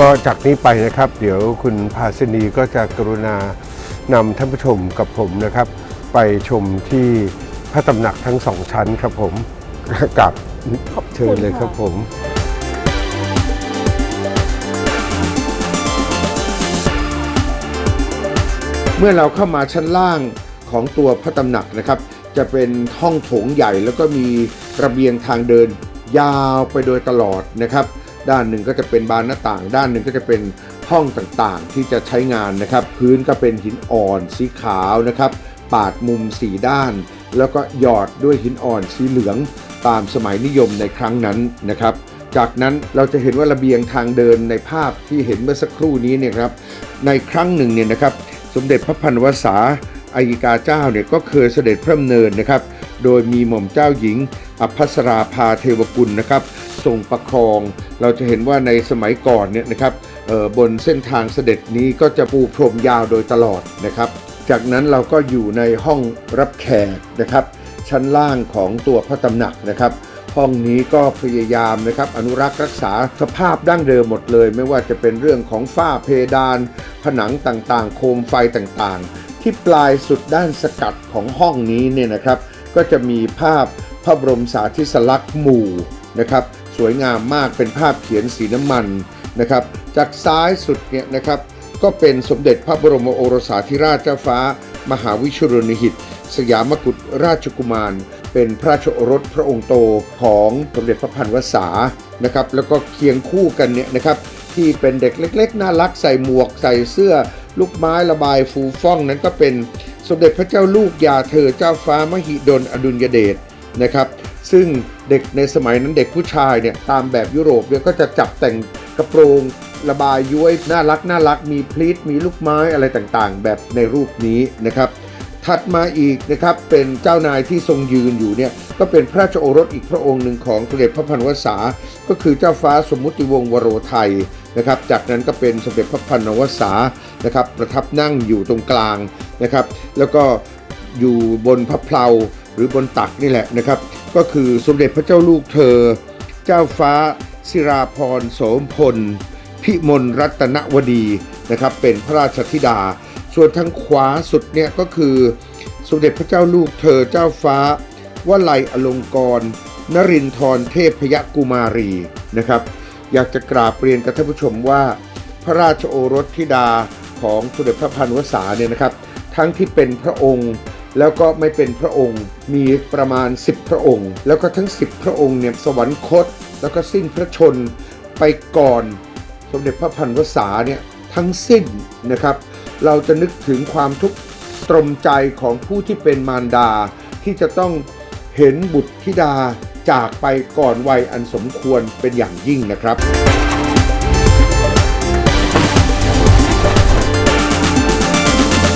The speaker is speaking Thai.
ก็จากนี้ไปนะครับ เดี๋ยวคุณภาสินีก็จะกรุณานำท่านผู้ชมกับผมนะครับ ไปชมที่พระตำหนักทั้งสองชั้นครับผมกับเชิญเลยครับผม เมื่อเราเข้ามาชั้นล่างของตัวพระตำหนักนะครับ จะเป็นห้องโถงใหญ่แล้วก็มีระเบียงทางเดินยาวไปโดยตลอดนะครับ ด้านหนึ่งก็จะเป็นบานหน้าต่าง ด้านหนึ่งก็จะเป็นห้องต่างๆ ที่จะใช้งานนะครับ พื้นก็เป็นหินอ่อนสีขาวนะครับ ปาดมุมสีด้าน แล้วก็หยอดด้วยหินอ่อนสีเหลืองตามสมัยนิยมในครั้งนั้นนะครับจากนั้นเราจะเห็นว่าระเบียงทางเดินในภาพที่เห็นเมื่อสักครู่นี้เนี่ยครับในครั้งหนึ่งเนี่ยนะครับ สมเด็จพระพันวษาอายิกาเจ้าเนี่ยก็เคยเสด็จพระดำเนินนะครับ โดยมีหม่อมเจ้าหญิงอภัสราภาเทวกุลนะครับ ทรงประครอง เราจะเห็นว่าในสมัยก่อนเนี่ยนะครับบนเส้นทางเสด็จนี้ก็จะปูพรมยาวโดยตลอดนะครับ จากนั้นเราก็อยู่ในห้องรับแขกนะครับ ชั้นล่างของตัวพระตำหนักนะครับห้องนี้ก็พยายามนะครับอนุรักษ์รักษาสภาพดั้งเดิมหมดเลย ไม่ว่าจะเป็นเรื่องของฝ้าเพดาน ผนังต่างๆ โคมไฟต่างๆ ที่ปลายสุดด้านสกัดของห้องนี้เนี่ยนะครับ ก็จะมีภาพพระบรมสาธิสลักษณ์หมู่นะครับ สวยงามมากเป็นภาพเขียนสีน้ำมันนะครับ จากซ้ายสุดเนี่ยนะครับก็เป็นสมเด็จพระบรมโอรสาธิราชเจ้าฟ้า มหาวิชุรนิหิต สยามกุฎราชกุมาร เป็นพระราชโอรสพระองค์โตของสมเด็จพระพันวษานะครับแล้วก็เคียงคู่กันเนี่ยนะครับที่เป็นเด็กเล็ก ๆ น่ารักใส่หมวกใส่เสื้อ ลูกไม้ระบายฟูฟ่องนั้นก็เป็นสมเด็จพระเจ้าลูกยาเธอเจ้าฟ้ามหิดลอดุลยเดชนะครับ ซึ่งเด็กในสมัยนั้นเด็กผู้ชายเนี่ยตามแบบยุโรปเนี่ยก็จะจับแต่งกระโปรงระบายย้วยน่ารักน่ารักมีพลีทมีลูกไม้อะไรต่างๆ แบบในรูปนี้นะครับ ถัดมาอีกนะครับเป็นเจ้านายที่ทรงยืนอยู่เนี่ยก็เป็นพระราชโอรสอีกพระองค์หนึ่งของสมเด็จพระพันวษา ก็คือเจ้าฟ้าสมมุติวงศ์วโรไทยนะครับ จากนั้นก็เป็นสมเด็จพระพันวษานะครับ ประทับนั่งอยู่ตรงกลางนะครับ แล้วก็อยู่บนพระเพลาหรือบนตักนี่แหละนะครับ ก็คือสมเด็จพระเจ้าลูกเธอ เจ้าฟ้าสิราพรโสมพล พิมลรัตนวดีนะครับเป็นพระราชธิดา ส่วนทางขวาสุดเนี่ยก็คือสมเด็จพระเจ้าลูกเธอเจ้าฟ้าวลัยอลงกรณนรินทรเทพยกุมารีนะครับ อยากจะกราบเรียนกับท่านผู้ชมว่า พระราชโอรสธิดาของสมเด็จพระพันวษาเนี่ยนะครับ ทั้งที่เป็นพระองค์ แล้วก็ไม่เป็นพระองค์ มีประมาณ 10 พระองค์ แล้วก็ทั้ง 10 พระองค์เนี่ยสวรรคต แล้วก็สิ้นพระชนไปก่อน สมเด็จพระพันวษาเนี่ยทั้งสิ้นนะครับ เราจะนึกถึงความทุกข์ตรมใจของผู้ที่เป็นมารดา ที่จะต้องเห็นบุตรธิดาจากไปก่อนวัยอันสมควรเป็นอย่างยิ่งนะครับ